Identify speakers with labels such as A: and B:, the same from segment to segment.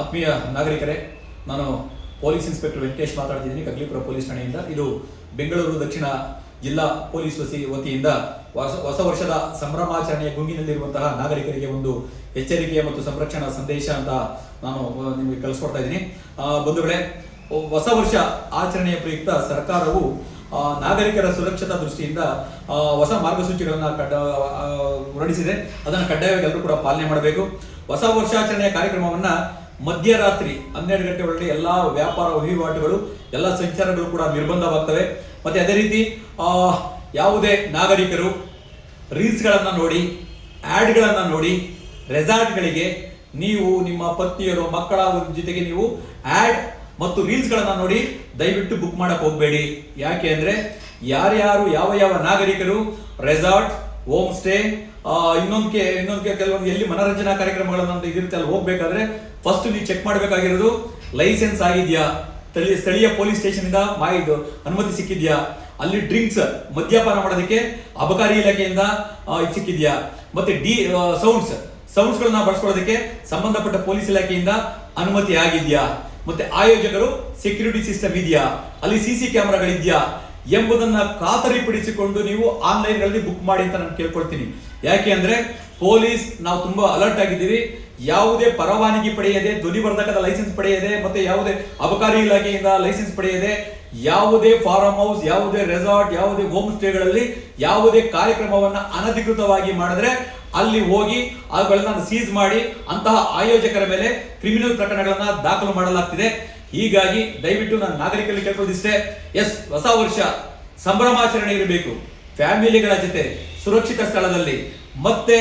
A: ಆತ್ಮೀಯ ನಾಗರಿಕರೇ, ನಾನು police inspector Venkatesh ಮಾತಾಡ್ತಿದ್ದೀನಿ, ಕಗ್ಲಿಪುರ ಪೊಲೀಸ್ ಠಾಣೆಯಿಂದ. ಇದು ಬೆಂಗಳೂರು ದಕ್ಷಿಣ ಜಿಲ್ಲಾ ಪೊಲೀಸ್ ವಸಿ ವತಿಯಿಂದ ಹೊಸ ವರ್ಷದ ಸಂಭ್ರಮಾಚರಣೆಯ ಗುಂಗಿನಲ್ಲಿರುವಂತಹ ನಾಗರಿಕರಿಗೆ ಒಂದು ಎಚ್ಚರಿಕೆಯ ಮತ್ತು ಸಂರಕ್ಷಣಾ ಸಂದೇಶ ಅಂತ ನಾನು ನಿಮಗೆ ಕಳಿಸ್ಕೊಡ್ತಾ ಇದ್ದೀನಿ. ಬಂಧುಗಳೇ, ಹೊಸ ವರ್ಷ ಆಚರಣೆಯ ಪ್ರಯುಕ್ತ ಸರ್ಕಾರವು ನಾಗರಿಕರ ಸುರಕ್ಷತಾ ದೃಷ್ಟಿಯಿಂದ ಹೊಸ ಮಾರ್ಗಸೂಚಿಗಳನ್ನು ಕಡ್ಡ ಹೊರಡಿಸಿದೆ. ಅದನ್ನು ಕಡ್ಡಾಯವಾಗಿ ಎಲ್ಲರೂ ಕೂಡ ಪಾಲನೆ ಮಾಡಬೇಕು. ಹೊಸ ವರ್ಷಾಚರಣೆಯ ಕಾರ್ಯಕ್ರಮವನ್ನ ಮಧ್ಯರಾತ್ರಿ ಹನ್ನೆರಡು ಗಂಟೆ ಒಳಗೆ ಎಲ್ಲ ವ್ಯಾಪಾರ ವಹಿವಾಟುಗಳು, ಎಲ್ಲ ಸಂಚಾರಗಳು ಕೂಡ ನಿರ್ಬಂಧವಾಗ್ತವೆ. ಮತ್ತೆ ಅದೇ ರೀತಿ ಯಾವುದೇ ನಾಗರಿಕರು ರೀಲ್ಸ್ಗಳನ್ನು ನೋಡಿ ಆ್ಯಡ್ಗಳನ್ನು ನೋಡಿ, ರೆಸಾರ್ಟ್ಗಳಿಗೆ ನೀವು ನಿಮ್ಮ ಪತ್ನಿಯರು, ಮಕ್ಕಳ ಜೊತೆಗೆ ನೀವು ಆ್ಯಡ್ ಮತ್ತು ರೀಲ್ಸ್ಗಳನ್ನು ನೋಡಿ ದಯವಿಟ್ಟು ಬುಕ್ ಮಾಡಕ್ಕೆ ಹೋಗಬೇಡಿ. ಯಾಕೆ ಅಂದರೆ, ಯಾರ್ಯಾರು, ಯಾವ ಯಾವ ನಾಗರಿಕರು ರೆಸಾರ್ಟ್ ಹೋಮ್ ಸ್ಟೇ ಇನ್ನೊಂದಕ್ಕೆ ಇನ್ನೊಂದ್ಕೆ ಇನ್ನೊಂದು ಕೆಲವೊಂದು ಎಲ್ಲಿ ಮನರಂಜನಾ ಕಾರ್ಯಕ್ರಮಗಳನ್ನು ಅಂತ ಇದಿರುತ್ತೆ, ಅಲ್ಲಿ ಹೋಗ್ಬೇಕಾದ್ರೆ ಫಸ್ಟ್ ನೀವು ಚೆಕ್ ಮಾಡಬೇಕಾಗಿರೋದು ಲೈಸೆನ್ಸ್ ಆಗಿದೆಯಾ? ಸ್ಥಳೀಯ ಸ್ಥಳೀಯ ಪೊಲೀಸ್ ಸ್ಟೇಷನ್ ಇಂದ ಮಾಹಿತಿ ಅನುಮತಿ ಸಿಕ್ಕಿದ್ಯಾ? ಅಲ್ಲಿ ಡ್ರಿಂಕ್ಸ್ ಮದ್ಯಪಾನ ಮಾಡೋದಕ್ಕೆ ಅಬಕಾರಿ ಇಲಾಖೆಯಿಂದ ಸಿಕ್ಕಿದ್ಯಾ? ಮತ್ತೆ ಡಿ ಸೌಂಡ್ಸ್ ಸೌಂಡ್ಸ್ ಗಳನ್ನ ಬಳಸ್ಕೊಳ್ಳೋದಕ್ಕೆ ಸಂಬಂಧಪಟ್ಟ ಪೊಲೀಸ್ ಇಲಾಖೆಯಿಂದ ಅನುಮತಿ ಆಗಿದೆಯಾ? ಮತ್ತೆ ಆಯೋಜಕರು ಸೆಕ್ಯೂರಿಟಿ ಸಿಸ್ಟಮ್ ಇದೆಯಾ? ಅಲ್ಲಿ ಸಿ ಸಿ ಕ್ಯಾಮೆರಾಗಳಿದ್ಯಾ ಎಂಬುದನ್ನ ಖಾತರಿಪಡಿಸಿಕೊಂಡು ನೀವು ಆನ್ಲೈನ್ಗಳಲ್ಲಿ ಬುಕ್ ಮಾಡಿ ಅಂತ ನಾನು ಕೇಳ್ಕೊಳ್ತೀನಿ. ಯಾಕೆ ಅಂದರೆ ಪೊಲೀಸ್, ನಾವು ತುಂಬಾ ಅಲರ್ಟ್ ಆಗಿದ್ದೀವಿ. ಯಾವುದೇ ಪರವಾನಗಿ ಪಡೆಯದೆ ಧ್ವನಿವರ್ಧಕದ ಲೈಸೆನ್ಸ್ ಪಡೆಯದೆ, ಮತ್ತೆ ಯಾವುದೇ ಅಬಕಾರಿ ಇಲಾಖೆಯಿಂದ ಲೈಸೆನ್ಸ್ ಪಡೆಯದೆ, ಯಾವುದೇ ಫಾರ್ಮ್ ಹೌಸ್, ಯಾವುದೇ ರೆಸಾರ್ಟ್, ಯಾವುದೇ ಹೋಮ್ ಸ್ಟೇಗಳಲ್ಲಿ ಯಾವುದೇ ಕಾರ್ಯಕ್ರಮವನ್ನು ಅನಧಿಕೃತವಾಗಿ ಮಾಡಿದ್ರೆ ಅಲ್ಲಿ ಹೋಗಿ ಅವುಗಳನ್ನು ಸೀಸ್ ಮಾಡಿ ಅಂತಹ ಆಯೋಜಕರ ಮೇಲೆ ಕ್ರಿಮಿನಲ್ ಪ್ರಕರಣಗಳನ್ನು ದಾಖಲು ಮಾಡಲಾಗ್ತಿದೆ. ಹೀಗಾಗಿ ದಯವಿಟ್ಟು ನಾನು ನಾಗರಿಕರಲ್ಲಿ ಕೇಳ್ಕೊಳ್ಳೋದಿಷ್ಟೇ, ಎಸ್, ಹೊಸ ವರ್ಷ ಸಂಭ್ರಮಾಚರಣೆ ಇರಬೇಕು. ಫ್ಯಾಮಿಲಿಗಳ ಜೊತೆ ಸುರಕ್ಷಿತ ಸ್ಥಳದಲ್ಲಿ ಮತ್ತೆ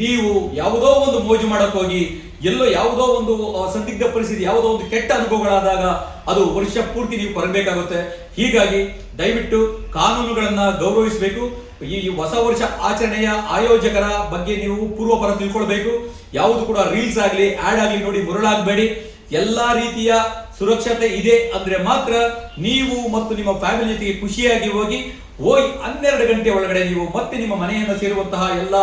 A: ನೀವು ಯಾವುದೋ ಒಂದು ಮೋಜು ಮಾಡಕ್ಕೆ ಹೋಗಿ, ಎಲ್ಲೋ ಯಾವುದೋ ಒಂದು ಸಂದಿಗ್ಧ ಪರಿಸ್ಥಿತಿ, ಯಾವುದೋ ಒಂದು ಕೆಟ್ಟ ಅನುಭವಗಳಾದಾಗ ಅದು ವರ್ಷ ಪೂರ್ತಿ ನೀವು ಬರಬೇಕಾಗುತ್ತೆ ಹೀಗಾಗಿ ದಯವಿಟ್ಟು ಕಾನೂನುಗಳನ್ನು ಗೌರವಿಸಬೇಕು. ಈ ಹೊಸ ವರ್ಷ ಆಚರಣೆಯ ಆಯೋಜಕರ ಬಗ್ಗೆ ನೀವು ಪೂರ್ವಪರ ತಿಳ್ಕೊಳ್ಬೇಕು. ಯಾವುದು ಕೂಡ ರೀಲ್ಸ್ ಆಗಲಿ ಆಡ್ ಆಗಲಿ ನೋಡಿ ಮುರುಳಾಗಬೇಡಿ. ಎಲ್ಲಾ ರೀತಿಯ ಸುರಕ್ಷತೆ ಇದೆ ಅಂದ್ರೆ ಮಾತ್ರ ನೀವು ಮತ್ತು ನಿಮ್ಮ ಫ್ಯಾಮಿಲಿ ಜೊತೆಗೆ ಖುಷಿಯಾಗಿ ಹೋಗಿ ಹೋಗಿ ಹನ್ನೆರಡು ಗಂಟೆ ಒಳಗಡೆ ನೀವು ಮತ್ತೆ ನಿಮ್ಮ ಮನೆಯನ್ನು ಸೇರುವಂತಹ ಎಲ್ಲ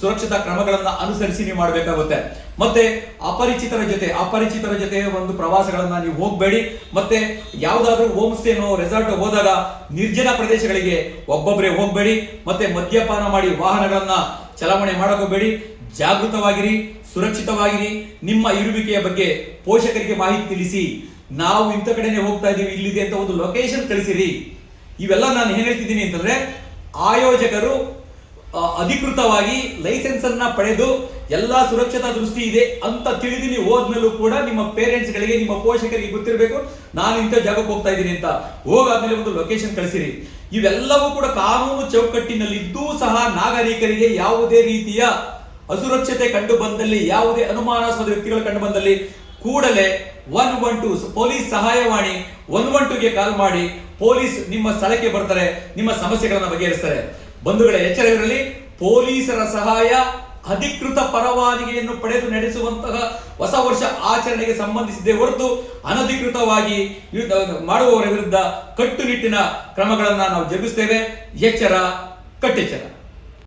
A: ಸುರಕ್ಷತಾ ಕ್ರಮಗಳನ್ನ ಅನುಸರಿಸಿ ನೀವು ಮಾಡಬೇಕಾಗುತ್ತೆ. ಮತ್ತೆ ಅಪರಿಚಿತರ ಜೊತೆ ಅಪರಿಚಿತರ ಜೊತೆ ಒಂದು ಪ್ರವಾಸಗಳನ್ನ ನೀವು ಹೋಗಬೇಡಿ. ಮತ್ತೆ ಯಾವ್ದಾದ್ರೂ ಹೋಮ್ ಸ್ಟೇನೋ ರೆಸಾರ್ಟ್ ಹೋದಾಗ ನಿರ್ಜನ ಪ್ರದೇಶಗಳಿಗೆ ಒಬ್ಬೊಬ್ಬರೇ ಹೋಗಬೇಡಿ. ಮತ್ತೆ ಮದ್ಯಪಾನ ಮಾಡಿ ವಾಹನಗಳನ್ನ ಚಲಾವಣೆ ಮಾಡಕೋಬೇಡಿ. ಜಾಗೃತವಾಗಿರಿ, ಸುರಕ್ಷಿತವಾಗಿರಿ. ನಿಮ್ಮ ಇರುವಿಕೆಯ ಬಗ್ಗೆ ಪೋಷಕರಿಗೆ ಮಾಹಿತಿ ತಿಳಿಸಿ. ನಾವು ಇಂಥ ಕಡೆನೆ ಹೋಗ್ತಾ ಇದ್ದೀವಿ, ಇಲ್ಲಿದೆ ಅಂತ ಒಂದು ಲೊಕೇಶನ್ ಕಳಿಸಿರಿ. ಇವೆಲ್ಲ ನಾನು ಏನು ಹೇಳ್ತಿದ್ದೀನಿ ಅಂತಂದ್ರೆ, ಆಯೋಜಕರು ಅಧಿಕೃತವಾಗಿ ಲೈಸೆನ್ಸ್ ಪಡೆದು ಎಲ್ಲಾ ಸುರಕ್ಷತಾ ದೃಷ್ಟಿ ಇದೆ ಅಂತ ತಿಳಿದು ನೀವು ಹೋದ್ಮೇಲೂ ಕೂಡ ನಿಮ್ಮ ಪೇರೆಂಟ್ಸ್ ಗಳಿಗೆ, ನಿಮ್ಮ ಪೋಷಕರಿಗೆ ಗೊತ್ತಿರಬೇಕು, ನಾನು ಇಂಥ ಜಾಗಕ್ಕೆ ಹೋಗ್ತಾ ಇದ್ದೀನಿ ಅಂತ. ಹೋಗಾದ್ಮೇಲೆ ಒಂದು ಲೊಕೇಶನ್ ಕಳಿಸಿರಿ. ಇವೆಲ್ಲವೂ ಕೂಡ ಕಾನೂನು ಚೌಕಟ್ಟಿನಲ್ಲಿದ್ದೂ ಸಹ ನಾಗರಿಕರಿಗೆ ಯಾವುದೇ ರೀತಿಯ ಅಸುರಕ್ಷತೆ ಕಂಡು ಬಂದಲ್ಲಿ, ಯಾವುದೇ ಅನುಮಾನಾಸ್ಪದ ವ್ಯಕ್ತಿಗಳು ಕಂಡು ಬಂದಲ್ಲಿ ಕೂಡಲೇ ಒನ್ ಒನ್ ಟು ಪೊಲೀಸ್ ಸಹಾಯವಾಣಿ ಒನ್ ಒನ್ ಟುಗೆ ಕಾಲ್ ಮಾಡಿ ಪೊಲೀಸ್ ನಿಮ್ಮ ಸ್ಥಳಕ್ಕೆ ಬರ್ತಾರೆ, ನಿಮ್ಮ ಸಮಸ್ಯೆಗಳನ್ನು ಬಗೆಹರಿಸ್ತಾರೆ. ಬಂಧುಗಳ, ಎಚ್ಚರವಿರಲಿ. ಪೊಲೀಸರ ಸಹಾಯ ಅಧಿಕೃತ ಪರವಾನಿಗೆಯನ್ನು ಪಡೆದು ನಡೆಸುವಂತಹ ಹೊಸ ವರ್ಷ ಆಚರಣೆಗೆ ಸಂಬಂಧಿಸಿದೆ ಹೊರತು ಅನಧಿಕೃತವಾಗಿ ಮಾಡುವವರ ವಿರುದ್ಧ ಕಟ್ಟುನಿಟ್ಟಿನ ಕ್ರಮಗಳನ್ನು ನಾವು ಜರುಗಿಸ್ತೇವೆ. ಎಚ್ಚರ, ಕಟ್ಟೆಚ್ಚರ.